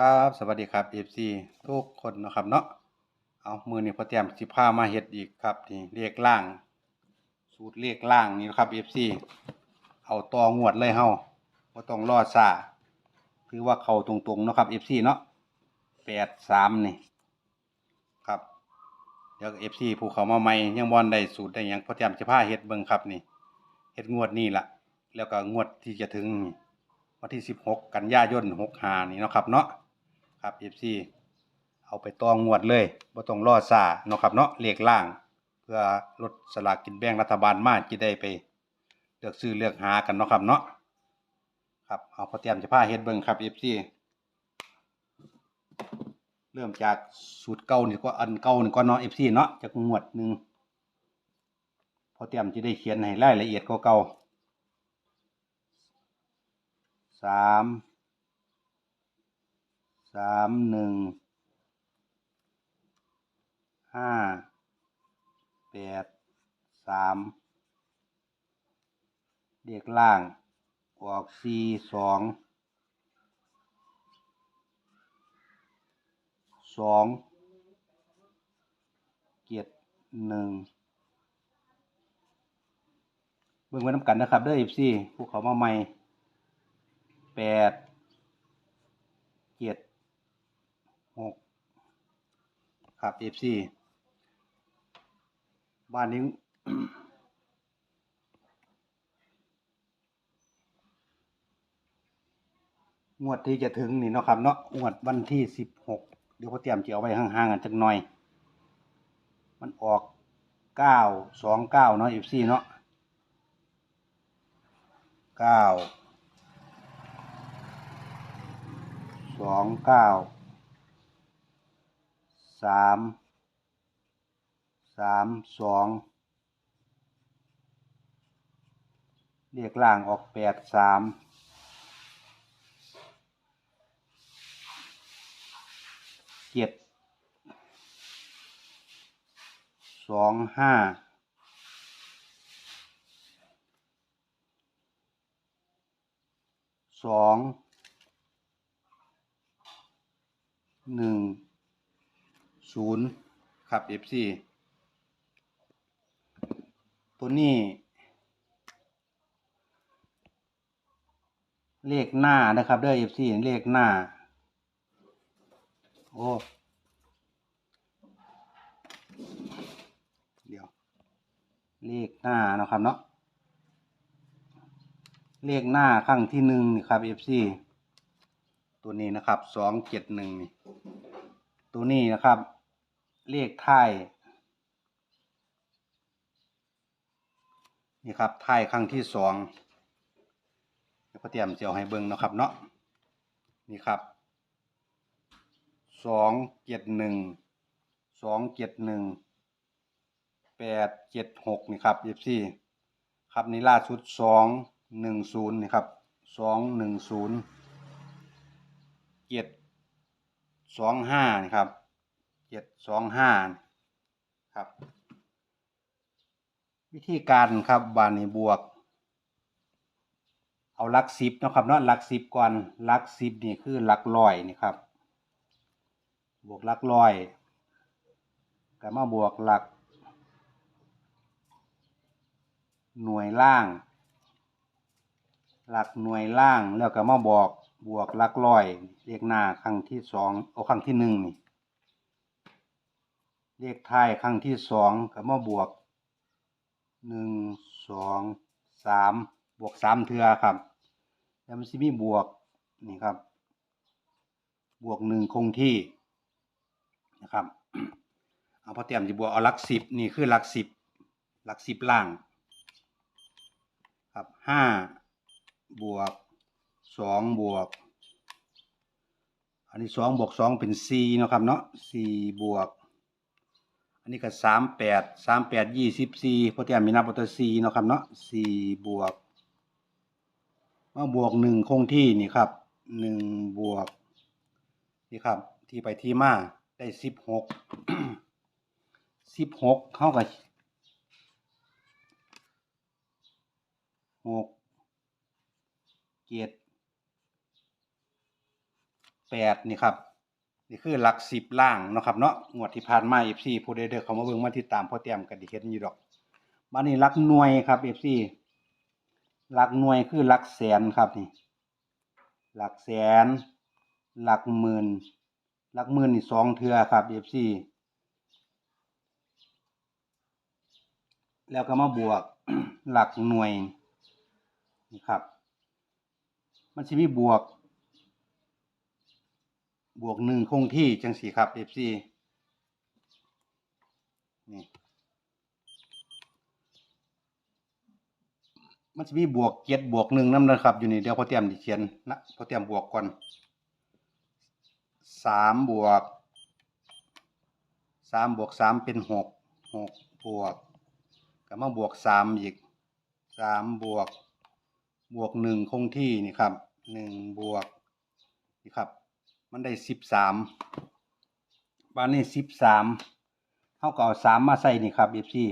ครับสวัสดีครับ FC ทุกคนนะครับเนาะเอามือนี้พอเตรียมสิพามาเฮ็ดอีกครับนี่เรียกล่าง สูตรเรียกล่างนี่นะครับ FC เอาตองวดเลยเฮาบ่ต้องรอดซาคือว่าเขาตรงๆนะครับ FC เนาะ83นี่ครับเดี๋ยว FC ผู้เขามาใหม่ยังบ่ได้สูตรได้ยังพอเตรียมสิพาเฮ็ดเบิ่งครับนี่เฮ็ดงวดนี้ล่ะแล้วก็งวดที่จะถึงนี่วันที่ 16 กันยายน65นี่เนาะครับเนาะ ครับ FC เอาไปตองงวดเลยบ่ต้องรอซาเนาะครับเนาะเลขล่าง เพื่อลดสลากกินแบ่งรัฐบาลมาจะได้ไปเลือกซื้อเลือกหากันเนาะครับเนาะครับเอาพอเตรียมจะพาเฮ็ดเบิ่งครับ FC เริ่มจากสูตรเก่านี่ก็อันเก่านี่ก็เนาะ FC เนาะจากงวดหนึ่งพอเตรียมจะได้เขียนให้รายละเอียดเก่าๆสาม สามหนึ่งห้าแปดสามเด็กล่างออกสี่สองสองเกียรหนึ่งเบิ่งไว้น้ำกันนะครับเด้อเอฟซีพวกเขามาใหม่แปดเจ็ด หกครับเอฟซีบ้านนี้งวดที่จะถึงนี่เนาะครับเนาะงวดวันที่สิบหกเดี๋ยวเขาเตรียมจะเอาไว้ห่างๆกันจักหน่อย มันออกเก้าสองเก้าเนาะเอฟซีเนาะเก้าสองเก้า สามสามสองเรียกล่างออกแปดสามเจ็ดสองห้าสองหนึ่ง ศูนย์ครับ FC ตัวนี้เลขหน้านะครับเด้อ FC เลขหน้า โอ้เดี๋ยว เลขหน้านะครับเนาะเลขหน้าครั้งที่หนึ่งนี่ครับ FC ตัวนี้นะครับสองเจ็ดหนึ่งนี่ตัวนี้นะครับ เลขท้ายนี่ครับท้ายครั้งที่สองเดี๋ยวเตรียมจะเอาให้เบิ้งเนาะครับเนาะนี่ครับสองเจ็ดหนึ่งสองเจ็ดหนึ่งแปดเจ็ดหกนี่ครับเอฟซีครับนี่ล่าสุดสองหนึ่งศูนย์นี่ครับสองหนึ่งศูนย์เจ็ดสองห้านี่ครับ จ็ดสองห้าครับ วิธีการครับบานนี้บวก เอาลักสิบนะครับเนาะลักสิบก่อนลักสิบนี่คือลักร้อยนี่ครับ บวกลักร้อยก็มาบวกหลัก หน่วยล่าง หลักหน่วยล่างแล้วก็มาบอกบวกลักร้อยเลขหน้าครั้งที่สองเอาครั้งที่หนึ่งนี่ เลขท้ายครั้งที่สองก็มาบวกหนึ่งสองสามบวกสามเทือครับ แล้วมันจะมีบวกนี่ครับ บวกหนึ่งคงที่นะครับเอาพอเตรียมจะบวกเอาหลักสิบนี่คือหลักสิบหลักสิบล่างครับห้าบวกสองบวก อันนี้สองบวกสองเป็นสี่นะครับเนาะสี่บวก อันนี้ก็สามแปดสามแปดยี่สิบสี่โพอเตรียมมีนับตัวสี่เนาะครับเนาะสี่บวกมาบวกหนึ่งคงที่นี่ครับหนึ่งบวกนี่ครับ ที่ไปที่มาได้สิบหกสิบหกเข้ากับหกเจ็ดแปดนี่ครับ นี่คือหลักสิบล่างเนาะครับเนาะงวดที่ผ่านมาเอฟซีผู้ใดเด้อเขามาเบิ่งมาติดตามพ่อเตรียมกันดิเห็นอยู่ดอกมานี่หลักหน่วยครับเอฟซีหลักหน่วยคือหลักแสนครับนี่หลักแสน หลักหมื่นหลักหมื่นนี่สองเทือครับเอฟซีแล้วก็มาบวกหลักหน่วยนี่ครับ มันจะมีบวก บวกหนึ่งคงที่จังสีครับเอฟซีนี่มันจะมีบวกเจ็ดบวกหนึ่งนั่นนะครับ อยู่นี่เดี๋ยวพอเตรียมดิเขียนนะพอเตรียมบวกก่อนสามบวกสามบวกสามเป็นหกหกบวกก็มาบวกสามอีกสามบวกบวกหนึ่งคงที่นี่ครับหนึ่งบวกนี่ครับ มันได้สิบสามบ้านนี้สิบสามเท่ากับเอาสามมาใส่นี่ครับเอฟซี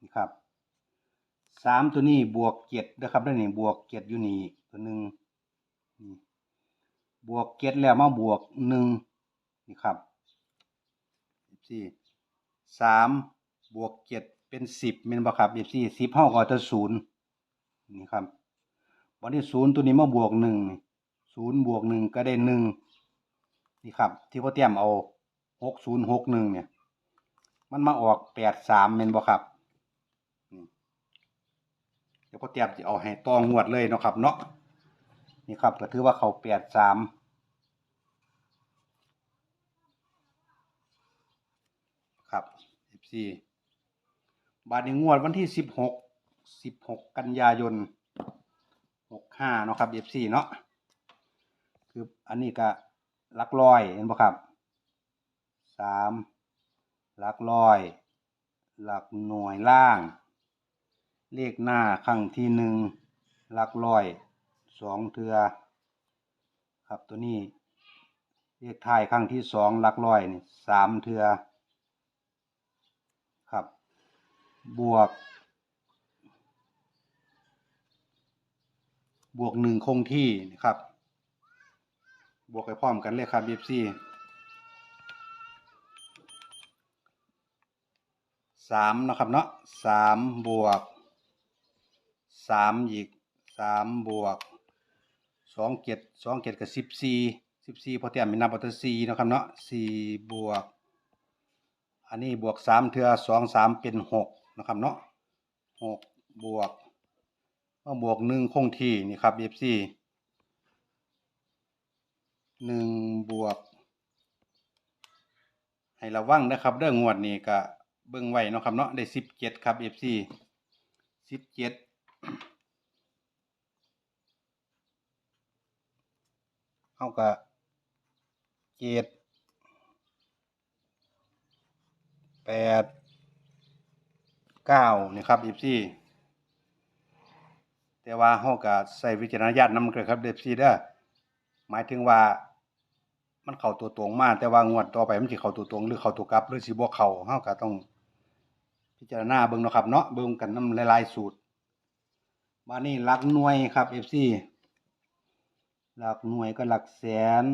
นี่ครับสามตัวนี้บวกเจ็ดนะครับได้นี่บวกเจ็ดอยู่นี่ตัวหนึ่งบวกเจ็ดแล้วมาบวกหนึ่งนี่ครับเอฟซีสามบวกเจ็ดเป็นสิบเมนบ่ครับเอฟซีสิบเท่ากับจะศูนย์นี่ครับวันที่ศูนย์ตัวนี้มาบวกหนึ่งนี่ ศูนย์บวกหนึ่งก็ได้หนึ่งนี่ครับ ที่พ่อเตรียมเอาหกศูนย์หกหนึ่งเนี่ย มันมาออกแปดสามเมนบ่ครับเดี๋ยวพ่อเตรียมจะเอาให้ตองวดเลยเนาะครับ เนาะนี่ครับก็ถือว่าเขาแปดสามครับสิบสี่บาทนี้งวดวันที่สิบหกสิบหกกันยายนหกห้าเนาะครับเอฟซีเนาะ คืออันนี้ก็หลักร้อยเห็นบ่ครับสามหลักร้อยหลักหน่วยล่าง เลขหน้าครั้งที่หนึ่งหลักร้อยสองเทือครับตัวนี้เลขท้ายครั้งที่สองหลักร้อยนี่สามเทือครับ บวก บวกหนึ่งคงที่นะครับ บวกไปพร้อมกันเลยครับ FC สามนะครับเนาะสามบวกสามอีกสามบวกสองเจ็ดสองเจ็ดกับสิบสี่สิบสี่พอเตียมเป็นนับปัตสี่นะครับเนาะสี่บวก อันนี้บวกสามเทือสองสามเป็นหกนะครับเนาะหกบวกมาบวกหนึ่งคงที่นี่ครับ FC หนึ่งบวก ให้ระวังนะครับเรื่องงวดนี้ก็เบิ่งไว้เนาะครับเนาะได้สิบเจ็ดครับ FC สิบเจ็ดเข้ากับเจ็ดแปดเก้านี่ครับ FC แต่ว่าเฮาก็ใส่วิจารณญาณนำเกิดครับ FC เด้อหมายถึงว่า มันเข้าตัวตรงมาแต่ว่างวดต่อไปมันสิเข้าตัวตรงหรือเข้าตัวกลับ หรือสิบ่เข้าเฮาก็ต้อง พิจารณาเบิ่งเนาะครับเนาะเบิ่งกันนำหลายๆสูตรมานี่หลักหน่วยครับ FC หลักหน่วยก็หลักแสน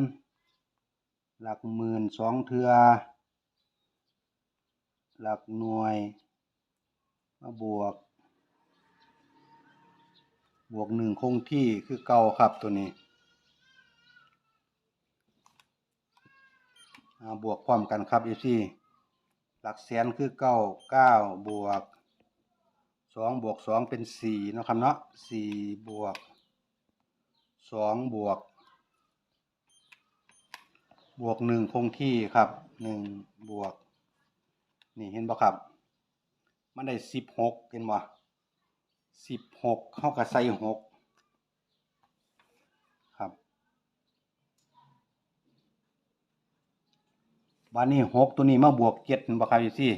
หลักหมื่นสองเทือหลักหน่วย มาบวก บวกหนึ่งคงที่คือเก่าครับตัวนี้ อ่า บวกพร้อมกันครับ FC หลักแสนคือเก้าเก้าบวกสองบวกสองเป็นสี่นะครับเนาะสี่บวกสองบวก บวกหนึ่งคงที่ครับหนึ่งบวก นี่เห็นบ่ครับ มันได้สิบหกเห็นบ่สิบหกเข้ากับใส่หกครับ วันนี้หกตัวนี้มาบวกเจ็ดบ่ครับอยู่ซี่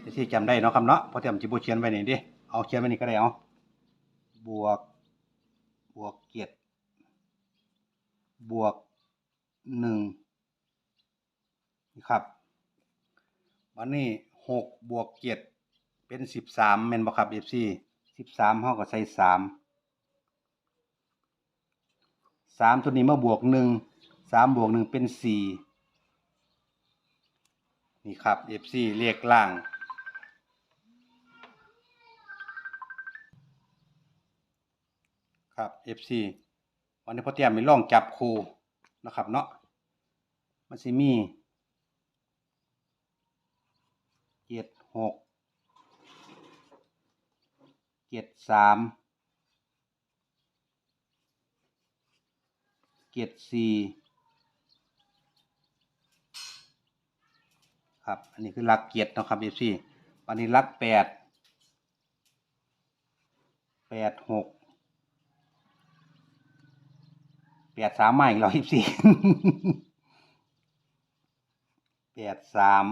อยู่ซี่จำได้เนาะครับเนาะพอเตรียมจิบเขียนไว้นี่ดิเอาเขียนไว้นี่ก็ได้เอาบวกบวกเจ็ดบวกหนึ่งนี่ครับวันนี้หกบวกเจ็ดเป็นสิบสามเมนบ่ครับเอฟซีสิบสามเท่ากับใส่สามสามตัวนี้มาบวกหนึ่งสามบวกหนึ่งเป็นสี่ นี่ครับ FC เรียกล่าง ครับ FC วันนี้พ่อเตรียมมีล่องจับคูนะครับเนาะมันสิมีเจ็ดหกเจ็ดสามเจ็ดสี่ ครับ อันนี้คือหลักเกียรตินะครับ FC วันนี้หลักแปดแปดหกแปดสามมาอีกแล้วสิบสี่แปดสาม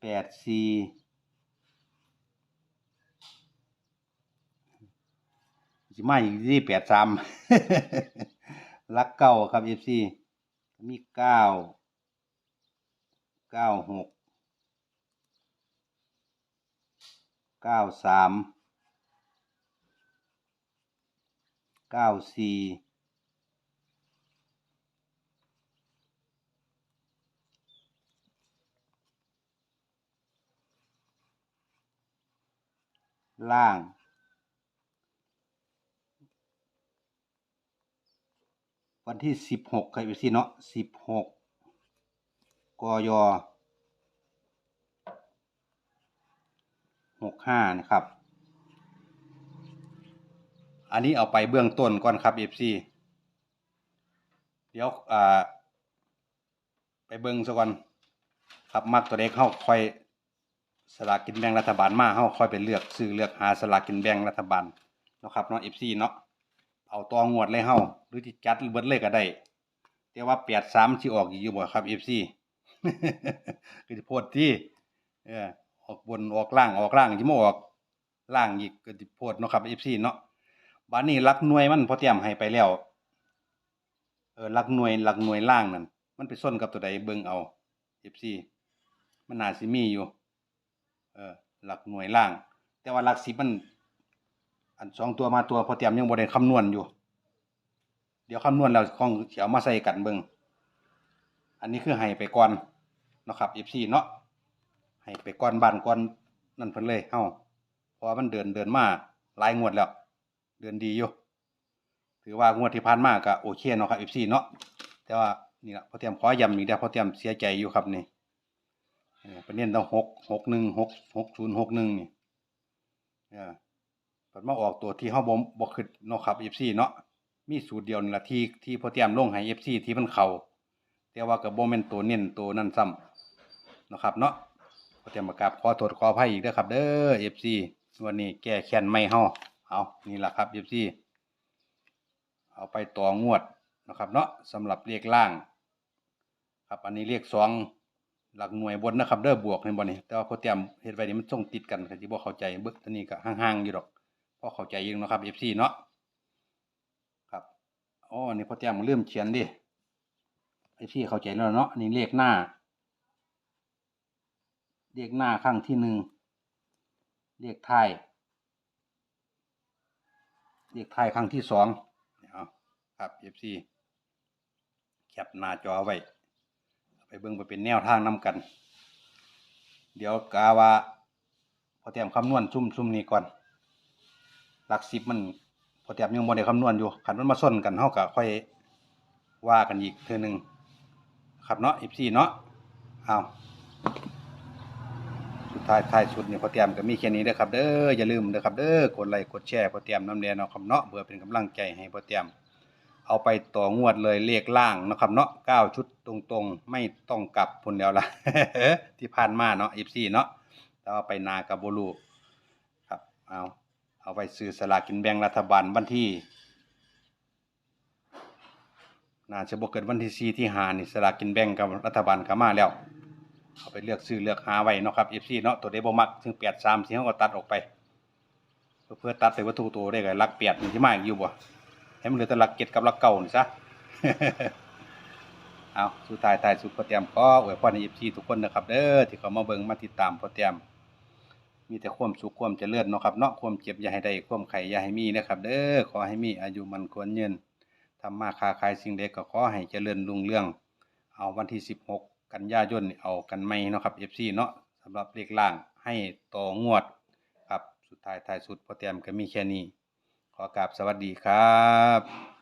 แปดสี่สิมาอีกที่แปดสามลักเก้าครับเอฟซีมีเก้า เก้าหกเก้าสามเก้าสี่ล่างวันที่สิบหกใครไปสิเนาะสิบหก กยหกห้านะครับ อันนี้เอาไปเบื้องต้นก่อนครับ FC เดี๋ยวอ่าไปเบิ่งซะก่อนครับมักตัวใดเข้าค่อยสลากกินแบ่งรัฐบาลมาเฮาค่อยไปเลือกซื้อเลือกหาสลากกินแบ่งรัฐบาลนะครับเนาะ FC เนาะเอาตองวดเลยเฮาหรือที่จัดเบิดเลยก็ได้แต่ว่า83สิออกอีกอยู่บ่ครับ FC ก็สิโพดที่เออออกบนออกล่างออกล่างสิมออกล่างอีกก็สิโพดเนาะครับ FC เนาะบัดนี้หลักหน่วยมันพอเตรียมให้ไปแล้วเออหลักหน่วยหลักหน่วยล่างนั่นมันไปส้นกับตัวใดเบิ่งเอา FC มันน่าสิมีอยู่ เออหลักหน่วยล่าง แต่ว่าหลักสิบมัน อันสองตัวมาตัวพอเตรียมยังบ่ได้คำนวณอยู่ เดี๋ยวคำนวณแล้วของสิเอามาใส่กันเบิ่งอันนี้คือให้ไปก่อน นาะครับ FC เนาะให้ไปก่อนบ้านก่อนนั่นเพิ่นเลยเฮาเพราะมันเดินเดินมาหลายงวดแล้ว เดือนดีอยู่ถือว่างวดที่ผ่านมาก็โอเคเนาะครับ FC เนาะแต่ว่านี่ละพอเตรียมขอย้ำอีกเด้อพอเตรียมเสียใจอยู่ครับนี่เออเป็นเน้นต้องหกหกหนึ่งหกหกศูนย์หกหนึ่งนี่เออผลมาออกตัวที่เฮาบ่บ่คิดเนาะครับ FC เนาะมีสูตรเดียวนี่ละที่ที่พอเตรียมลงให้ FC ที่มันเข้าแต่ว่าก็บ่แม่นตัวเน้นตัวนั้นซ้ำ นะครับเนาะพอเตรียมประกราบขอโทษขออภัยอีกด้อครับ เด้อ FC วันนี้แก้แค้นไม่เฮาเอานี่แหละครับยิบซีเอาไปต่องวดนะครับเนาะสำหรับเลขล่าง ครับอันนี้เลขสองหลักหน่วยบนนะครับเด้อบวกในบนนี้แต่ว่าพอเตรียมเฮ็ดไว้นี่มันส่งติดกันก็สิบ่เข้าใจเบิกตัวนี้ก็ห่างๆอยู่ดอกพอเข้าใจอยู่นะครับ FC เนาะครับอ๋อนนี้พอเตรียมลืมเขียนดิ FC เข้าใจแล้วเนาะนนี้เลขหน้า เลขหน้าข้างที่หนึ่งเลขท้ายเลขท้ายครั้งที่สองเอาครับ FC แคปหน้าจอไว้ ไปเบิ่งไปเป็นแนวทางนํกัน เดี๋ยวกาว่าพอเตรียมคำนวณซุ่มซุ่มนี้ก่อน หลักสิบมันพอเตรียมยังบ่ได้คำนวณอยู่ขันมันมาส้นกันเฮาก็ค่อยว่ากันอีกเทื่อหนึ่งครับเนาะ FC เนาะเอา สุดท้ายท้ายสุดนี่พอเตรียมก็มีแค่นี้เด้อครับเด้ออย่าลืมเด้อครับเด้อกดไลค์กดแชร์พอเตรียมน้ำแดงเนาะครับเนาะเพื่อเป็นกำลังใจให้พอเตรียม เอาไปต่องวดเลยเลขล่างนะครับเนาะเก้าชุดตรงๆ ไม่ต้องกลับพุ่นแล้วล่ะ ที่ผ่านมาเนาะ FC เนาะแต่ว่าไปนากับบ่รู้ครับเอาเอาไปซื้อสลากกินแบ่งรัฐบาลวันที่น่าจะบ่เกินวันที่สี่ที่หานี่สลากกินแบ่งกับรัฐบาลก็มาแล้ว เอาไปเลือกซื้อเลือกหาไว้เนาะครับ FC เนาะตัวใดบ่มักถึง83สิเฮาก็ตัดออกไป เพื่อตัดไปวัตถุตัวได้ก็หลัก8นี่สิมาอีกอยู่บ่ให้มันเหลือแต่ลัก7กับลักเก้านี่ซะเอาสุดท้ายท้ายสุดพอเตรียมขออวยพรให้ FC ทุกคนนะครับเด้อที่เขามาเบิ่งมาติดตามพอเตรียมมีแต่ความสุขความเจริญเนาะครับเนาะความเจ็บอย่าให้ได้ความไข่อย่าให้มีนะครับเด้อขอให้มีอายุมันควรยืนทำมาค้าขายสิ่งใดก็ขอให้เจริญรุ่งเรือง เอาวันที่16กั กันยายนนี่เอากันไม่เนาะครับ FC เนาะสำหรับเลขล่างให้ต่องวดครับสุดท้ายท้ายสุดพอเตรียมก็มีแค่นี้ ขอกราบสวัสดีครับ